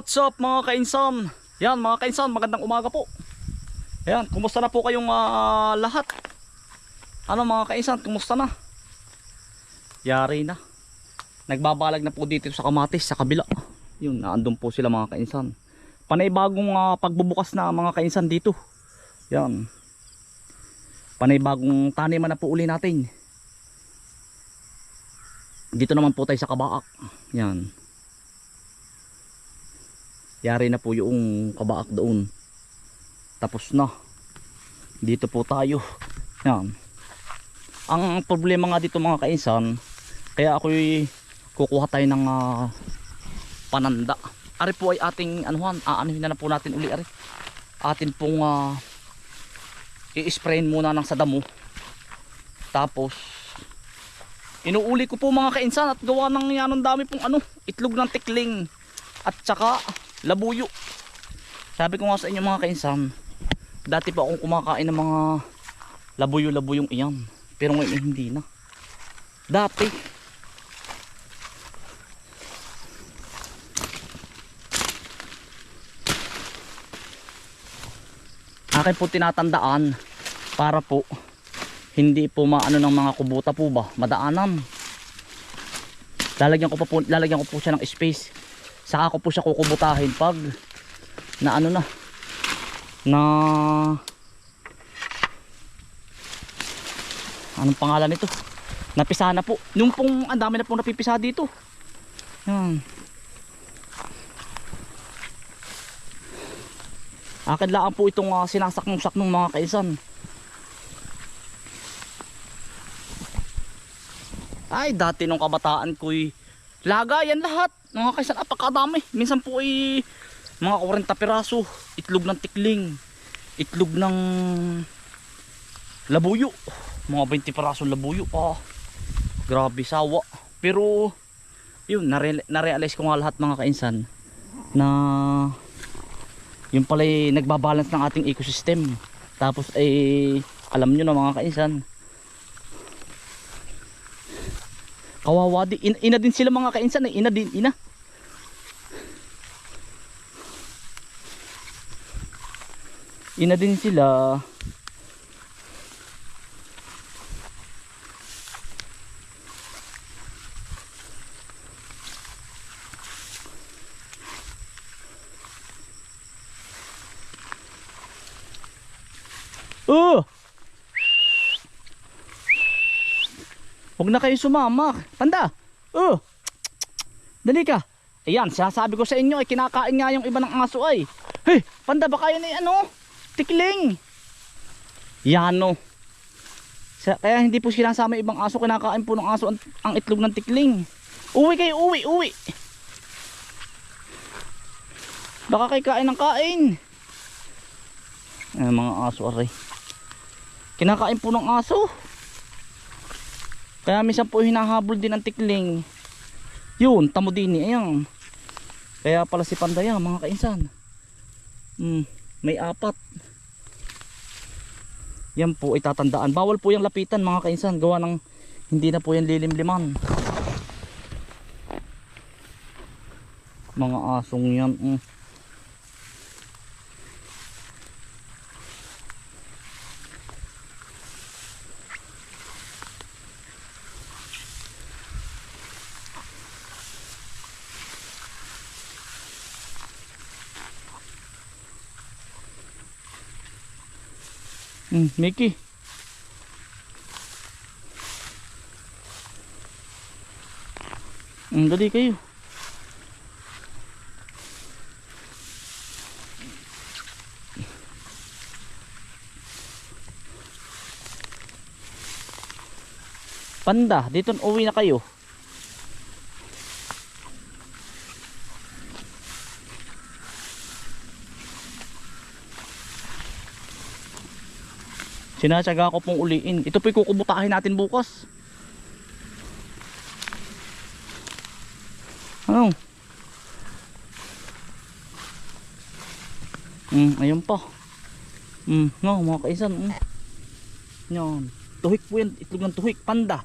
What's up mga kainsan? Yan mga kainsan, magandang umaga po. Yan, kumusta na po kayong ah, lahat? Ano mga kainsan, kumusta na? Yari na. Nagbabalag na po dito sa kamatis sa kabila. Yun, naandun po sila mga kainsan. Panay bagong ah, pagbubukas na mga kainsan dito. Yan. Panay bagong taniman na po uli natin. Dito naman po tayo sa kabaak. Yan. Yari na po yung kabaak doon. Tapos na. Dito po tayo. Yan. Ang problema nga dito mga kainsan, kaya ako'y kukuha tayo ng ah, pananda. Ari po ay ating anuhan, aanuhin na, po natin uli ari. Atin pong ah, i-sprayin muna ng sa damo. Tapos inuuli ko po mga kainsan at gawa ng yanong dami pong ano, itlog ng tikling at saka labuyo. Sabi ko nga sa inyo mga kainsan, dati pa akong kumakain ng mga labuyo-labuyong iyan. Pero ngayon eh, hindi na. Dati. Akin po tinatandaan para po hindi po maano ng mga kubuta po ba madaanan lalagyan ko po lalagyan ko po siya ng space saka ko po siya kukubutahin pag na ano na na anong pangalan nito? Napisa na po. Nung pong ang dami na po napipisa dito. Yan. Akin lang po itong uh, sinasaknong-saknong mga kaisan. Ay, dati nung kabataan ko'y lagayan lahat. Mga kaisan, apakadami. Minsan po ay mga 40 piraso. Itlog ng tikling. Itlog ng labuyo. Mga 20 piraso labuyo pa. Grabe, sawa. Pero, yun, nare- narealize ko nga lahat mga kainsan na yun pala ay nagbabalance ng ating ecosystem. Tapos ay alam nyo na mga kainsan, Kawawa din. Ina, ina din sila mga kainsan. Eh. Ina din. Ina. Ina din sila. Oh! Huwag na kayo sumama. Panda. Oh. Dali ka. Ayan, sasabi ko sa inyo ay kinakain nga yung iba ng aso ay. Hey, panda baka yun ay ano? Tikling. Yan no. Sa, kaya hindi po sinasama ibang aso, kinakain po ng aso ang, ang itlog ng tikling. Uwi kayo, uwi, uwi. Baka kayo kain ng kain. Ay, mga aso aray. Kinakain po ng aso. Kaya minsan po hinahabol din ang tikling. Yun, tamo din eh. Ayan. Kaya pala si Pandaya, mga kainsan. Hmm, may apat. Yan po itatandaan. Bawal po yung lapitan mga kainsan. Gawa ng hindi na po yan lilimliman. Mga asong yan. Mm. Hmm, Mickey. Hmm, dali kayo. Panda, dito uwi na kayo. Sinasyaga ko pong uliin. Ito po'y kukubutahin natin bukas. Ano? Hmm, ayun pa. Hmm, no, mga kaisan. Hmm. Yan. Tuhik po yan. Itlog ng tuhik. Panda.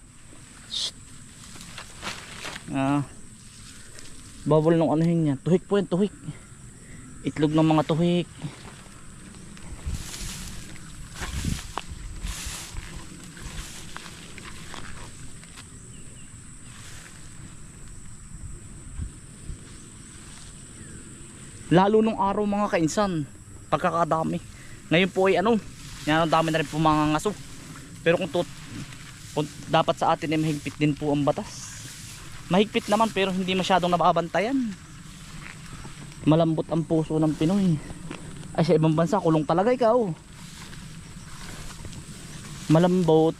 Shh. Ah. Bawal nung anuhin yan. Tuhik po yan, tuhik. Itlog ng mga tuhik. Lalo nung araw mga kainsan, pagkakadami. Ngayon po ay ano, yan ang dami na rin po mga ngaso. Pero kung, tut, kung dapat sa atin ay mahigpit din po ang batas. Mahigpit naman pero hindi masyadong nababantayan. Malambot ang puso ng Pinoy. Ay sa ibang bansa, kulong talaga ikaw. Malambot.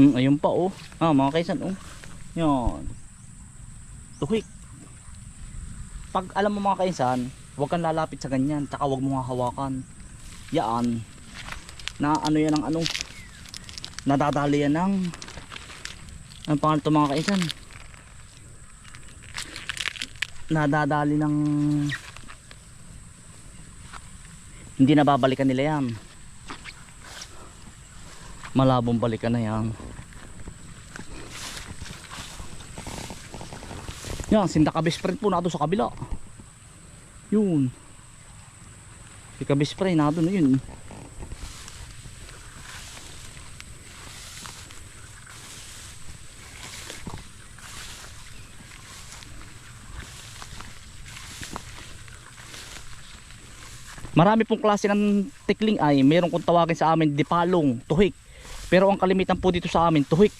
Mm, ayun pa oh. Ah, mga kaisan oh. Yan. Tuhik. Pag alam mo mga kaisan, huwag kang lalapit sa ganyan, tsaka huwag mo nga hawakan. Yan. Na ano yan ang ano. Nadadali yan ng ano pangalan to mga kaisan? Nadadali ng hindi na babalikan nila yan malabong balikan na yan yan sinda ka best po na sa kabila yun si ka best na doon yun Marami pong klase ng tikling ay meron kung tawagin sa amin dipalong, tuhik. Pero ang kalimitan po dito sa amin tuhik.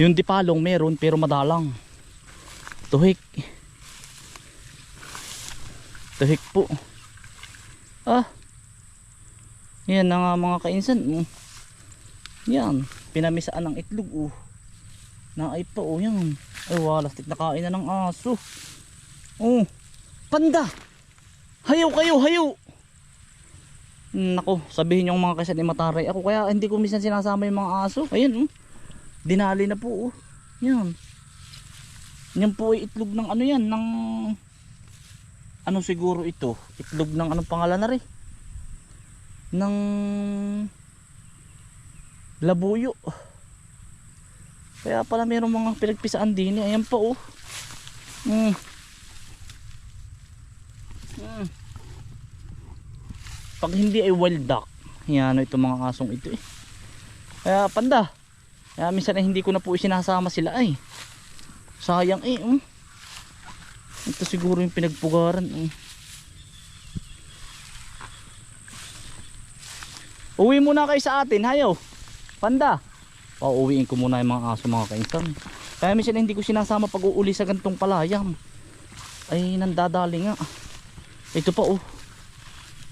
Yung dipalong meron pero madalang. Tuhik. Tuhik po. Ah. Yan na nga mga kainsan. oh. Yan. Pinamisaan ng itlog oh. Naay pa oh yan. Ay walastik na kain na ng aso. Oh. Panda. Hayo kayo, hayo. Nako, sabihin yung mga kasan ni mataray ako kaya hindi ko minsan sinasama yung mga aso. Ayun, oh. Dinali na po, oh. Yan. Yan po ay itlog ng ano yan, ng ano siguro ito? Itlog ng anong pangalan na rin? Ng labuyo. Kaya pala mayroong mga pinagpisaan din. eh. Ayan pa, oh. Mm. Mm. Pag hindi ay wild duck, yan ito mga asong ito eh. Kaya panda, kaya minsan ay hindi ko na po isinasama sila ay. Sayang eh. Um. Ito siguro yung pinagpugaran. Um. Uwi muna kayo sa atin, hayo. Panda. Pauwiin ko muna yung mga aso mga kainsan. Kaya minsan hindi ko sinasama pag uuli sa gantong palayang. Ay nandadali nga. Ito pa oh.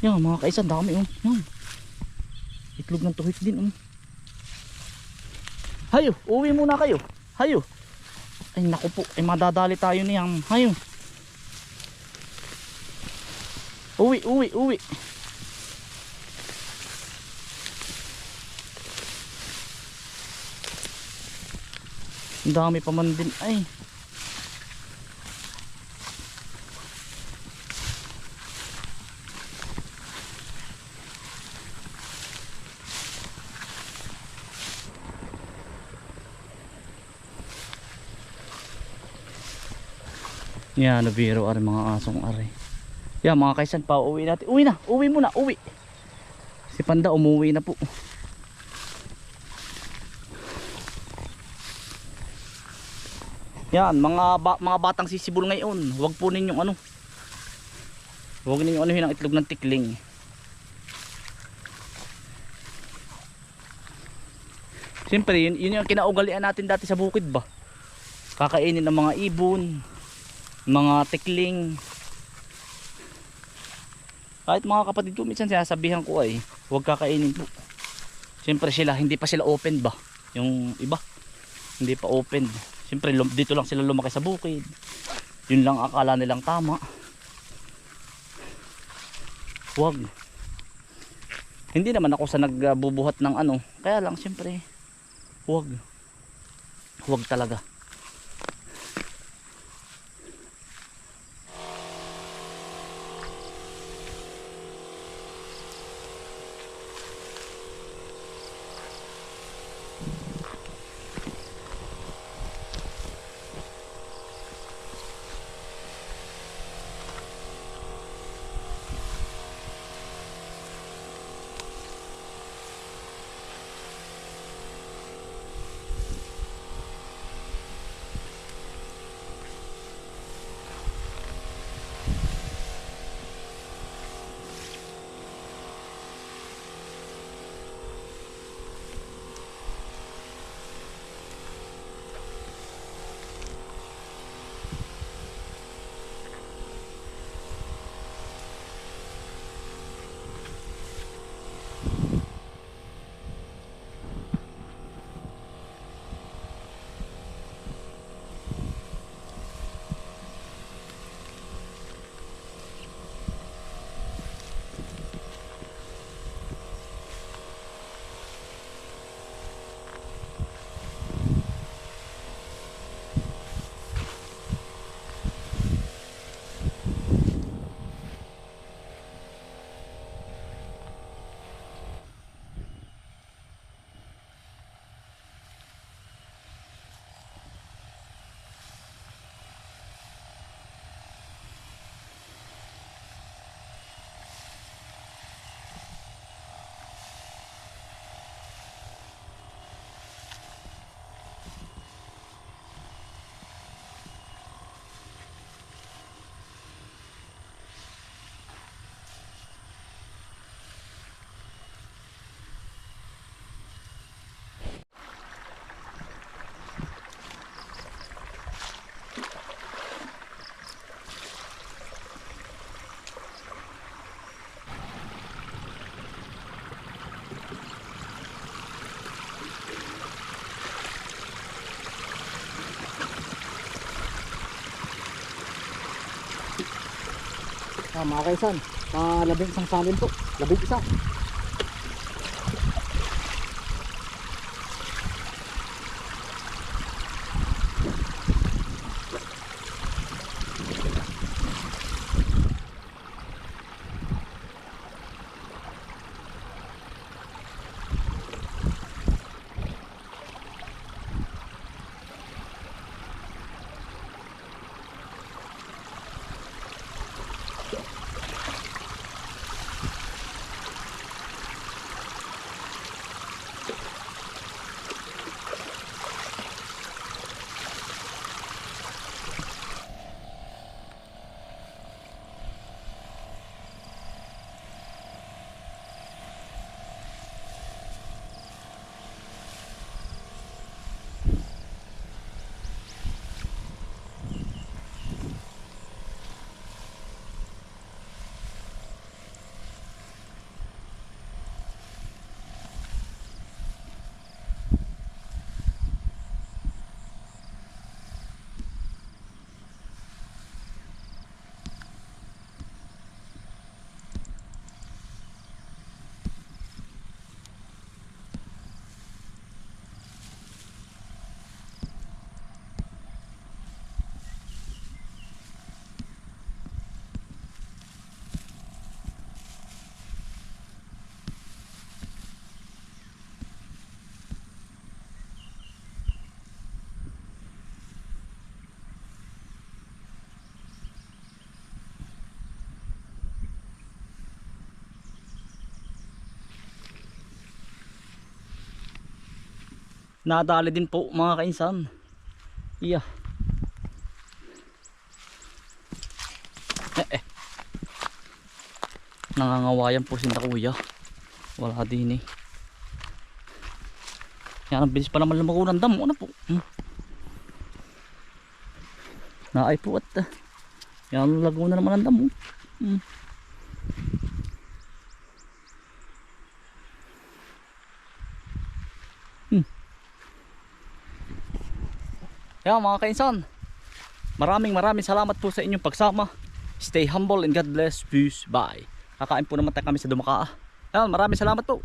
Yan mga kaisan dami oh. Yan. Itlog ng tuhik din oh. Hayo, uwi muna kayo. Hayo. Ay naku po, ay madadali tayo niyang. Hayo. Uwi, uwi, uwi. Ang dami pa man din ay. Yan, nabiro ari mga asong ari. Yan mga kaisan pa uwi natin. Uwi na, uwi muna, uwi. Si Panda umuwi na po. Yan, mga ba, mga batang sisibol ngayon. Huwag po ninyong ano. Huwag ninyong anuhin ang itlog ng tikling. Siyempre, yun, yun yung kinaugalian natin dati sa bukid ba? Kakainin ng mga ibon, mga tikling. Kahit mga kapatid ko minsan sinasabihan ko ay, huwag kakainin po. Siyempre sila, hindi pa sila open ba? Yung iba, hindi pa open. Siyempre dito lang sila lumaki sa bukid. Yun lang akala nilang tama. Huwag. Hindi naman ako sa nagbubuhat ng ano. Kaya lang siyempre, huwag. huwag talaga. Ah, mga kaisan, uh, labing isang salin po. Labing isa. Nadali din po mga kainsan. Iya. Eh, eh. Nangangawayan po si kuya. Wala din eh. Yan ang bilis pa naman lumago ng damo. Ano po? Hmm. Naay po at uh, yan lago na naman ang damo. Hmm. Yan mga kainsan. Maraming maraming salamat po sa inyong pagsama. Stay humble and God bless. Peace. Bye. Kakain po naman tayo kami sa Dumakaa. Yan, maraming salamat po.